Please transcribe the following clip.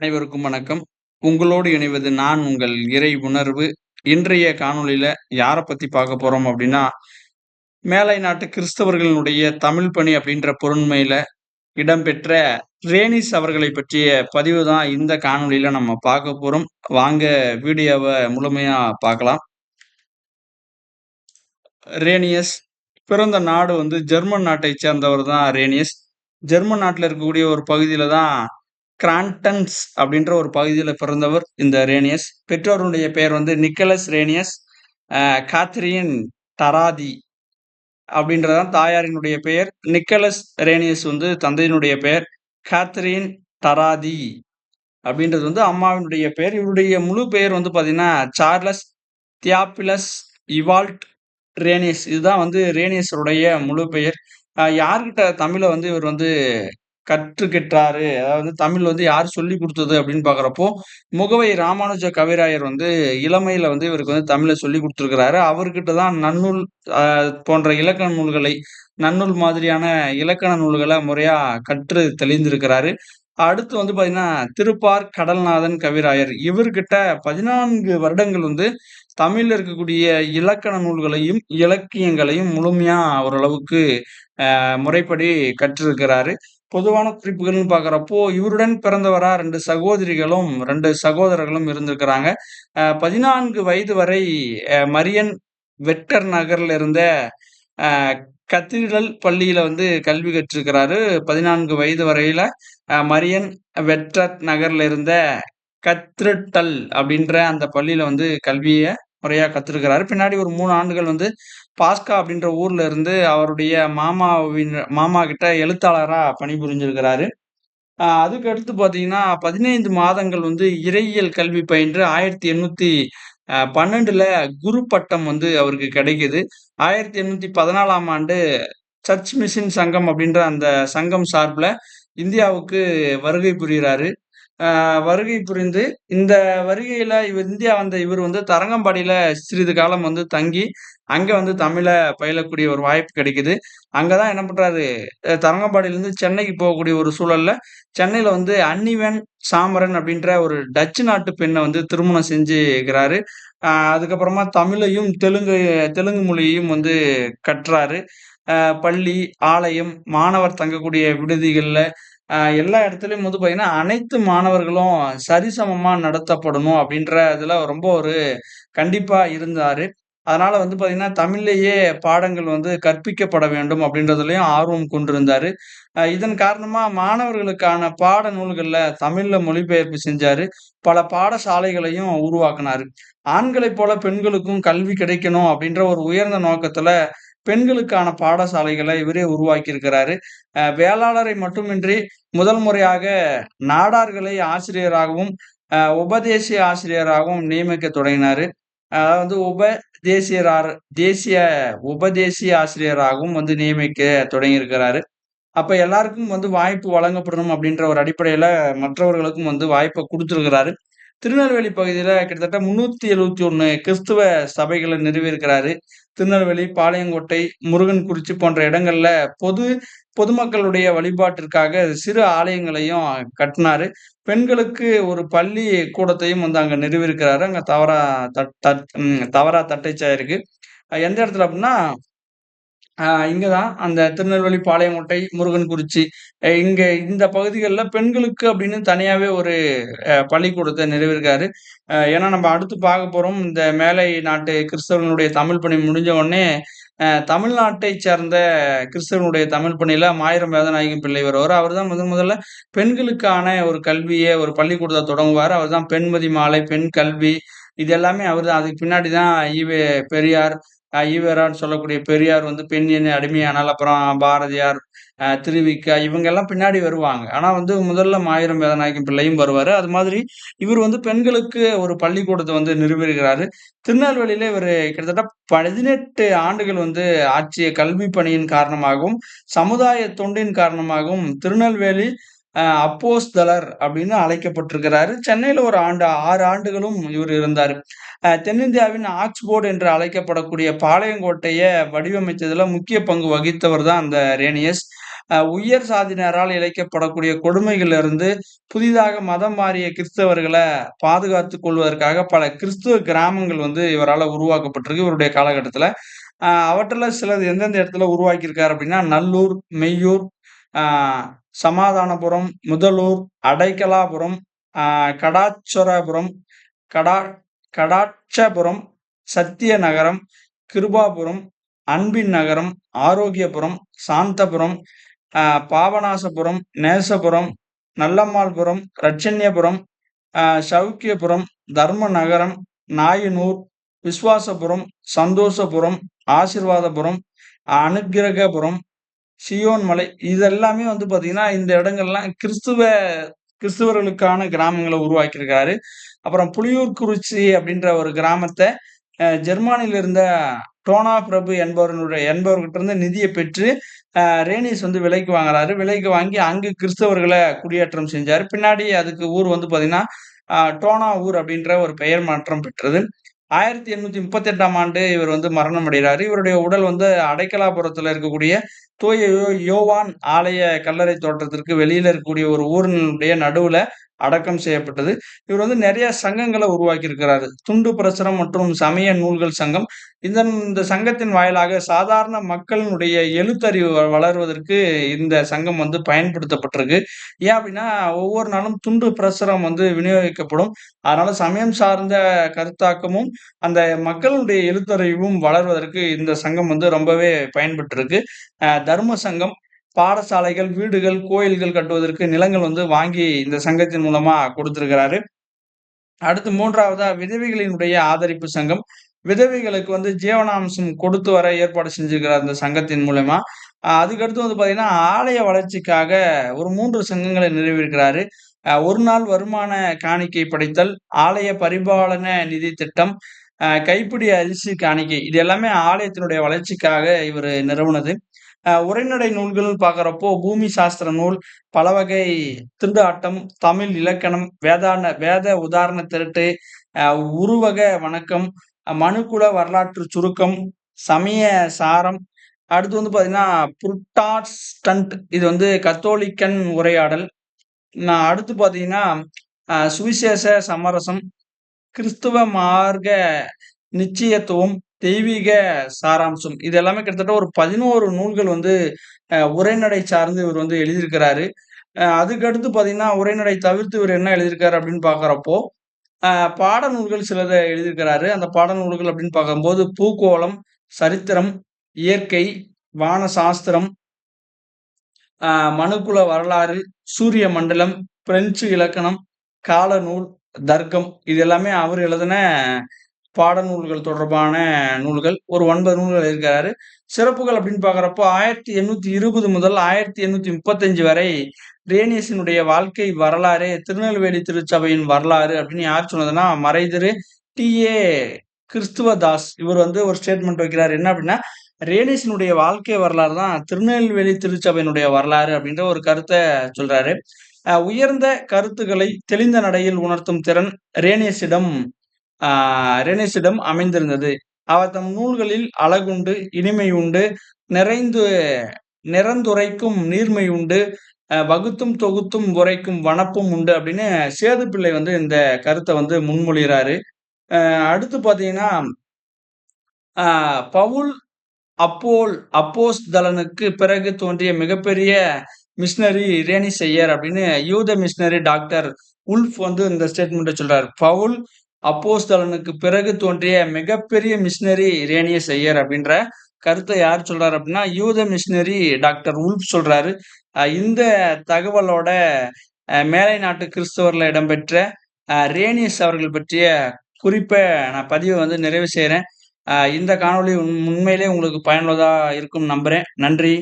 அனைவருக்கும் வணக்கம். உங்களோடு இணைவது நான் உங்கள் இறை உணர்வு. இன்றைய காணொலியில யாரை பத்தி பார்க்க போறோம் அப்படின்னா மேலை நாட்டு கிறிஸ்தவர்களினுடைய தமிழ் பணி அப்படின்ற பொருண்மையில இடம்பெற்ற ரேனிஸ் அவர்களை பற்றிய பதிவு தான் இந்த காணொலியில நம்ம பார்க்க போறோம். வாங்க வீடியோவை முழுமையா பார்க்கலாம். ரேனியஸ் பிறந்த நாடு வந்து ஜெர்மன் நாட்டை சேர்ந்தவர் தான் ரேனியஸ். ஜெர்மன் நாட்டில் இருக்கக்கூடிய ஒரு பகுதியில் தான் கிராண்டன்ஸ் அப்படின்ற ஒரு பகுதியில் பிறந்தவர் இந்த ரேனியஸ். பெற்றோருடைய பெயர் வந்து நிக்கலஸ் ரேனியஸ், காத்ரியன் தராதி டராதி அப்படின்றதான் தாயாரினுடைய பெயர். நிக்கலஸ் ரேனியஸ் வந்து தந்தையினுடைய பெயர். காத்ரின் டராதி அப்படின்றது வந்து அம்மாவினுடைய பெயர். இவருடைய முழு பெயர் வந்து பார்த்தீங்கன்னா, சார்லஸ் தியாபிலஸ் இவால்ட் ரேனியஸ். இதுதான் வந்து ரேனியஸருடைய முழு பெயர். யார்கிட்ட தமிழை வந்து இவர் வந்து கற்றுக்கிட்டாரு? அதாவது தமிழ் வந்து யார் சொல்லிக் கொடுத்தது அப்படின்னு பார்க்குறப்போ, முகவை ராமானுஜ கவிராயர் வந்து இளமையில வந்து இவருக்கு வந்து தமிழை சொல்லிக் கொடுத்துருக்கிறாரு அவர்கிட்ட தான் நன்னூல் போன்ற இலக்கண நூல்களை, நன்னூல் மாதிரியான இலக்கண நூல்களை முறையா கற்று தெளிந்திருக்கிறாரு. அடுத்து வந்து பார்த்தீங்கன்னா, திருப்பார் கடல்நாதன் கவிராயர். இவர்கிட்ட 14 வருடங்கள் வந்து தமிழில் இருக்கக்கூடிய இலக்கண நூல்களையும், இலக்கியங்களையும் முழுமையா ஓரளவுக்கு முறைப்படி கற்றிருக்கிறாரு. பொதுவான குறிப்புகள்னு பார்க்குறப்போ, இவருடன் பிறந்தவரா ரெண்டு சகோதரிகளும், ரெண்டு சகோதரர்களும் இருந்திருக்கிறாங்க. பதினான்கு வயது வரை மரியன் வெட்டர் நகர்ல இருந்த அ கத்தீட்ரல் பள்ளியில வந்து கல்வி கற்றிருக்கிறாரு. 14 வயது வரையில மரியன் வெட்டர் நகர்ல இருந்த கத்ரிட்டல் அப்படின்ற அந்த பள்ளியில வந்து கல்வியை முறையா கத்துருக்கிறாரு பின்னாடி ஒரு மூணு ஆண்டுகள் வந்து பாஸ்கா அப்படின்ற ஊர்ல இருந்து அவருடைய மாமாவின் மாமா கிட்ட எழுத்தாளரா பணிபுரிஞ்சிருக்கிறாரு. அதுக்கடுத்து அதுக்கு அடுத்து பார்த்தீங்கன்னா, 15 மாதங்கள் வந்து இறையியல் கல்வி பயின்று 1812ல குரு பட்டம் வந்து அவருக்கு கிடைக்குது. 1814ஆம் ஆண்டு சர்ச் மிஷின் சங்கம் அப்படின்ற அந்த சங்கம் சார்பில் இந்தியாவுக்கு வருகை புரிகிறாரு வருகை புரிந்து இந்த வருகையில் இவர் இந்தியா வந்த இவர் வந்து தரங்கம்பாடியில் சிறிது காலம் வந்து தங்கி, அங்கே வந்து தமிழை பயிலக்கூடிய ஒரு வாய்ப்பு கிடைக்குது. அங்கே தான் என்ன பண்ணுறாரு தரங்கம்பாடியிலேருந்து சென்னைக்கு போகக்கூடிய ஒரு சூழல்ல, சென்னையில் வந்து அன்னிவன் சாமரன் அப்படின்ற ஒரு டச்சு நாட்டு பெண்ணை வந்து திருமணம் செஞ்சுக்கிறாரு. அதுக்கப்புறமா தமிழையும், தெலுங்கு தெலுங்கு மொழியையும் வந்து கற்றாரு. பள்ளி, ஆலயம், மாணவர் தங்கக்கூடிய விடுதிகளில் எல்லா இடத்துலையும் வந்து பார்த்தீங்கன்னா, அனைத்து மாணவர்களும் சரிசமமாக நடத்தப்படணும் அப்படின்ற இதில் ரொம்ப ஒரு கண்டிப்பாக இருந்தார். அதனால் வந்து பார்த்தீங்கன்னா, தமிழ்லேயே பாடங்கள் வந்து கற்பிக்கப்பட வேண்டும் அப்படின்றதுலையும் ஆர்வம் கொண்டிருந்தார். இதன் காரணமாக மாணவர்களுக்கான பாட நூல்களில் தமிழில் மொழிபெயர்ப்பு செஞ்சார். பல பாடசாலைகளையும் உருவாக்கினார். ஆண்களைப் போல பெண்களுக்கும் கல்வி கிடைக்கணும் அப்படின்ற ஒரு உயர்ந்த நோக்கத்தில் பெண்களுக்கான பாடசாலைகளை இவரே உருவாக்கியிருக்கிறாரு. வேளாளரை மட்டுமின்றி முதல் முறையாக நாடார்களை ஆசிரியராகவும், உபதேசிய ஆசிரியராகவும் நியமிக்கத் தொடங்கினாரு. அதாவது உபதேசியரார் தேசிய உபதேசிய ஆசிரியராகவும் வந்து நியமிக்க தொடங்கியிருக்கிறாரு. அப்ப எல்லாருக்கும் வந்து வாய்ப்பு வழங்கப்படணும் அப்படின்ற ஒரு அடிப்படையில மற்றவர்களுக்கும் வந்து வாய்ப்பை கொடுத்துருக்கிறாரு திருநெல்வேலி பகுதியில் கிட்டத்தட்ட 371 கிறிஸ்துவ சபைகளை நிறுவியிருக்கிறாரு. திருநெல்வேலி, பாளையங்கோட்டை, முருகன்குறிச்சி போன்ற இடங்கள்ல பொது பொதுமக்களுடைய வழிபாட்டிற்காக சிறு ஆலயங்களையும் கட்டினாரு பெண்களுக்கு ஒரு பள்ளி கூடத்தையும் வந்து அங்கே நிறுவியிருக்கிறாரு. அங்கே தவறா தட் தட் ம் தவறா தட்டச்சாயிருக்கு. எந்த இடத்துல அப்படின்னா இங்கே தான் அந்த திருநெல்வேலி, பாளையங்கோட்டை, முருகன்குறிச்சி இங்கே இங்க இந்த பகுதிகளில் பெண்களுக்கு அப்படின்னு தனியாவே ஒரு பள்ளிக்கூடத்தை பள்ளிக்கூடத்த ஏன்னா நம்ம அடுத்து பார்க்க போறோம். இந்த மேலை நாட்டு கிறிஸ்தவனுடைய தமிழ் பணி முடிஞ்ச உடனே, தமிழ்நாட்டை சேர்ந்த கிறிஸ்தவனுடைய தமிழ் பணியில மாயிரம் வேதநாயகம் பிள்ளை வருவார் அவர் தான் முதன் முதல்ல பெண்களுக்கான ஒரு கல்வியை ஒரு பள்ளிக்கூடத்தை தொடங்குவார் அவர் தான் பெண்மதி மாலை, பெண் கல்வி இது எல்லாமே அவர் தான். அதுக்கு பின்னாடி தான் ஈவே பெரியார், ஈவேரான்னு சொல்லக்கூடிய பெரியார் வந்து பெண் எண்ணி அடிமையானால், அப்புறம் பாரதியார், திருவிக்கா இவங்கெல்லாம் இவங்க எல்லாம் பின்னாடி வருவாங்க. ஆனால் வந்து முதல்ல மாயிரம் வேதநாயகம் பிள்ளையும் வருவார் அது மாதிரி இவர் வந்து பெண்களுக்கு ஒரு பள்ளிக்கூடத்தை வந்து நிறுவியிருக்கிறாரு. திருநெல்வேலியில இவரு கிட்டத்தட்ட 18 ஆண்டுகள் வந்து ஆற்றிய கல்வி பணியின் காரணமாகவும், சமுதாய தொண்டின் காரணமாகவும் திருநெல்வேலி அப்போஸ்தலர் அப்படின்னு அழைக்கப்பட்டிருக்கிறாரு. சென்னையில் ஒரு ஆண்டு ஆறு ஆண்டுகளும் இவர் இருந்தார் தென்னிந்தியாவின் ஆக்ஸ்போர்டு என்று அழைக்கப்படக்கூடிய பாளையங்கோட்டையை வடிவமைத்ததில் முக்கிய பங்கு வகித்தவர் தான் அந்த ரேனியஸ். உயர் சாதியினரால் இழைக்கப்படக்கூடிய கொடுமைகளிலிருந்து புதிதாக மதம் மாறிய கிறிஸ்தவர்களை பாதுகாத்து கொள்வதற்காக பல கிறிஸ்துவ கிராமங்கள் வந்து இவரால் உருவாக்கப்பட்டிருக்கு இவருடைய காலகட்டத்தில் அவற்றில் சிலது எந்தெந்த இடத்துல உருவாக்கியிருக்காரு அப்படின்னா, நல்லூர், மெய்யூர், சமாதானபுரம், முதலூர், அடைக்கலாபுரம், ஆ கடா கடாட்சபுரம், சத்திய நகரம் கிருபாபுரம், அன்பின் நகரம், ஆரோக்கியபுரம், சாந்தபுரம், பாபநாசபுரம், நேசபுரம், நல்லம்மாள்புரம், ரட்சண்யபுரம் சௌக்கியபுரம் தர்ம தர்மநகரம், நாயனூர், விஸ்வாசபுரம் சந்தோஷபுரம், ஆசிர்வாதபுரம் அனுக்கிரகபுரம், சியோன் மலை இதெல்லாமே வந்து பார்த்தீங்கன்னா, இந்த இடங்கள்லாம் கிறிஸ்துவ கிறிஸ்துவர்களுக்கான கிராமங்களை உருவாக்கியிருக்காரு. அப்புறம் புலியூர்குறிச்சி அப்படின்ற ஒரு கிராமத்தை ஜெர்மானியில் இருந்த டோனா பிரபு என்பவருடைய என்பவர்கிட்ட இருந்து நிதியை பெற்று, ரேனிஸ் வந்து விலைக்கு வாங்குறாரு. விலைக்கு வாங்கி அங்கு கிறிஸ்தவர்களை குடியேற்றம் செஞ்சார் பின்னாடி அதுக்கு ஊர் வந்து பார்த்தீங்கன்னா, டோனா ஊர் அப்படின்ற ஒரு பெயர் மாற்றம் பெற்றது. 1838ஆம் ஆண்டு இவர் வந்து மரணம் அடைகிறார். இவருடைய உடல் வந்து அடைக்கலாபுரத்துல இருக்கக்கூடிய தூய யோவான் ஆலய கல்லறை தோட்டத்திற்கு வெளியில இருக்கக்கூடிய ஒரு ஊரினுடைய நடுவுல அடக்கம் செய்யப்பட்டது. இவர் வந்து நிறைய சங்கங்களை உருவாக்கியிருக்கிறாரு. துண்டு பிரசுரம் மற்றும் சமய நூல்கள் சங்கம். இந்த இந்த சங்கத்தின் வாயிலாக சாதாரண மக்களினுடைய எழுத்தறிவு வ வளர்வதற்கு இந்த சங்கம் வந்து பயன்படுத்தப்பட்டிருக்கு. ஏன் அப்படின்னா, ஒவ்வொரு நாளும் துண்டு பிரசுரம் வந்து விநியோகிக்கப்படும். அதனால சமயம் சார்ந்த கருத்தாக்கமும், அந்த மக்களுடைய எழுத்தறிவும் வளர்வதற்கு இந்த சங்கம் வந்து ரொம்பவே பயன்பட்டிருக்கு தர்ம சங்கம், பாடசாலைகள், வீடுகள், கோயில்கள் கட்டுவதற்கு நிலங்கள் வந்து வாங்கி இந்த சங்கத்தின் மூலமா கொடுத்திருக்கிறாரு அடுத்து மூன்றாவதா விதவைகளினுடைய ஆதரிப்பு சங்கம். விதவைகளுக்கு வந்து ஜீவனாம்சம் கொடுத்து வர ஏற்பாடு செஞ்சிருக்கிறார் இந்த சங்கத்தின் மூலமா அதுக்கடுத்து வந்து பார்த்தீங்கன்னா, ஆலய வளர்ச்சிக்காக ஒரு மூன்று சங்கங்களை நிறுவியிருக்கிறாரு. ஒரு நாள் வருமான காணிக்கை படைத்தல், ஆலய பரிபாலன நிதி திட்டம், கைப்பிடி அரிசி காணிக்கை. இது எல்லாமே ஆலயத்தினுடைய வளர்ச்சிக்காக இவர் நிறுவனது. உரைநடை நூல்கள்னு பார்க்குறப்போ பூமி சாஸ்திர நூல், பலவகை திருடாட்டம் தமிழ் இலக்கணம், வேதான வேத உதாரண திரட்டு, உருவக வணக்கம், மனுக்குல வரலாற்று சுருக்கம், சமய சாரம், அடுத்து வந்து பார்த்தீங்கன்னா, புருட்டாஸ்டன்ட் இது வந்து கத்தோலிக்கன் உரையாடல். நான் அடுத்து பார்த்தீங்கன்னா, சுவிசேஷ சமரசம், கிறிஸ்துவ மார்க்க நிச்சயத்துவம், தெய்வீக சாராம்சம். இது எல்லாமே கிட்டத்தட்ட ஒரு 11 நூல்கள் வந்து உரைநடை சார்ந்து இவர் வந்து எழுதியிருக்கிறாரு. அதுக்கடுத்து பார்த்தீங்கன்னா, உரைநடை தவிர்த்து இவர் என்ன எழுதியிருக்காரு அப்படின்னு பார்க்குறப்போ பாட பாடநூல்கள் சிலதை எழுதியிருக்கிறாரு. அந்த பாடநூல்கள் அப்படின்னு பார்க்கும்போது, பூகோளம், சரித்திரம், இயற்கை, வான சாஸ்திரம், மனுக்குல வரலாறு, சூரிய மண்டலம், பிரெஞ்சு இலக்கணம், காலநூல், தர்க்கம் இது எல்லாமே அவர் எழுதின பாடநூல்கள் தொடர்பான நூல்கள். ஒரு ஒன்பது நூல்கள் இருக்கிறாரு சிறப்புகள் அப்படின்னு பார்க்குறப்போ ஆயிரத்தி எண்ணூற்றி இருபது முதல் 1835 வரை ரேனியஸினுடைய வாழ்க்கை வரலாறே திருநெல்வேலி திருச்சபையின் வரலாறு அப்படின்னு யார் சொன்னதுன்னா, மறைதிரு கிறிஸ்துவ கிறிஸ்துவதாஸ். இவர் வந்து ஒரு ஸ்டேட்மெண்ட் வைக்கிறார் என்ன அப்படின்னா, ரேனியஸினுடைய வாழ்க்கை வரலாறு தான் திருநெல்வேலி திருச்சபையினுடைய வரலாறு அப்படின்ற ஒரு கருத்தை சொல்றாரு. உயர்ந்த கருத்துக்களை தெளிந்த நடையில் உணர்த்தும் திறன் ரேனியஸிடம் ஆ அமைந்திருந்தது. அவர் தம் நூல்களில் அழகுண்டு, இனிமை உண்டு, நிறைந்து நிறந்துரைக்கும் நீர்மை உண்டு, வகுத்தும் தொகுத்தும் உரைக்கும் வனப்பும் உண்டு அப்படின்னு சேதுப்பிள்ளை வந்து இந்த கருத்தை வந்து முன்மொழிகிறாரு. அடுத்து பார்த்தீங்கன்னா, பவுல் அப்போல் அப்போஸ் தலனுக்கு பிறகு தோன்றிய மிகப்பெரிய மிஷினரி ரேனிஸ் செய்யர் அப்படின்னு யூத மிஷினரி டாக்டர் உல்ஃப் வந்து இந்த ஸ்டேட்மெண்ட்ட சொல்றாரு. பவுல் அப்போஸ்தலனுக்கு பிறகு தோன்றிய மிகப்பெரிய மிஷினரி ரேனியஸ் ஐயர் அப்படின்ற கருத்தை யார் சொல்றாரு அப்படின்னா, யூத மிஷினரி டாக்டர் உல்ப் சொல்றாரு. இந்த தகவலோட மேலை நாட்டு கிறிஸ்தவர்ல இடம்பெற்ற ரேனியஸ் அவர்கள் பற்றிய குறிப்ப நான் பதிவை வந்து நிறைவு செய்கிறேன் இந்த காணொளி உண் உண்மையிலே உங்களுக்கு பயனுள்ளதாக இருக்கும்னு நம்புகிறேன் நன்றி.